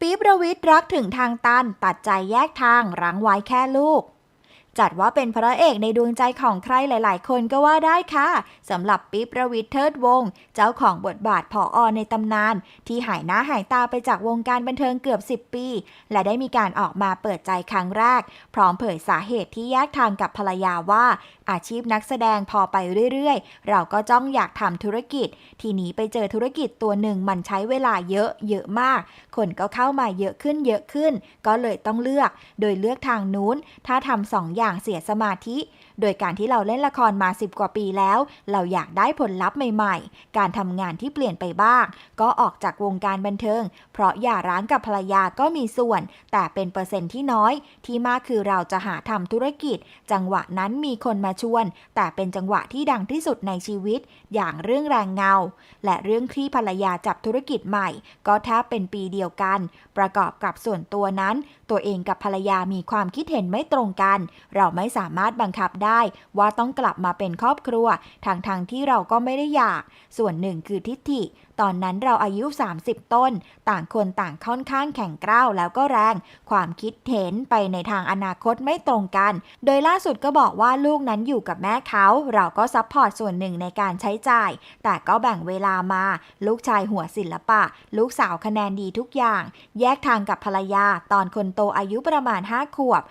ปี๊บระวิตรรักถึงทางตัน ตัดใจแยกทางรั้งไว้แค่ลูก จัดว่าเป็นพระเอกในดวงใจของใครหลาย ๆ คนก็ว่าได้ค่ะสำหรับปิ๊บประวิตรเทิดวง เจ้าของบทบาทผออในตำนาน ที่หายหน้าหายตาไปจากวงการบันเทิงเกือบ 10 ปี และได้มีการออกมาเปิดใจครั้งแรก พร้อมเผยสาเหตุที่แยกทางกับภรรยาว่า อาชีพนักแสดงพอไปเรื่อย ๆ เราก็จ้องอยากทำธุรกิจ ทีนี้ไปเจอธุรกิจตัวหนึ่งมันใช้เวลาเยอะเยอะมาก คนก็เข้ามาเยอะขึ้นเยอะขึ้น ก็เลยต้องเลือก โดยเลือกทางนู้น ถ้าทำสองอย่างางเสียสมาธิ โดยการที่เราเล่นละครมา 10 กว่าปีแล้ว เราอยากได้ผลลัพธ์ใหม่ๆ การทำงานที่เปลี่ยนไปบ้าง ก็ออกจากวงการบันเทิง เพราะหย่าร้างกับภรรยาก็มีส่วน แต่เป็นเปอร์เซ็นต์ที่น้อย ที่มากคือเราจะหาทำธุรกิจ จังหวะนั้นมีคนมาชวน แต่เป็นจังหวะที่ดังที่สุดในชีวิต อย่างเรื่องแรงเงา และเรื่องที่ภรรยาจับธุรกิจใหม่ ก็แทบเป็นปีเดียวกัน ประกอบกับส่วนตัวนั้น ตัวเองกับภรรยามีความคิดเห็นไม่ตรงกันเราไม่สามารถบังคับได้ว่าต้องกลับมาเป็นครอบครัวทางทางๆที่เราก็ไม่ได้อยาก ส่วนหนึ่งคือทิฐิ ตอนนั้นเราอายุ 30 ต้น ต่างคนต่างค่อนข้างแข็งกร้าวแล้วก็แรง ความคิดเห็นไปในทางอนาคตไม่ตรงกัน โดยล่าสุดก็บอกว่าลูกนั้นอยู่กับแม่เขา เราก็ซัพพอร์ตส่วนหนึ่งในการใช้จ่าย แต่ก็แบ่งเวลามา ลูกชายหัวศิลปะ ลูกสาวคะแนนดีทุกอย่าง แยกทางกับภรรยา ตอนคนโตอายุประมาณ 5 ขวบ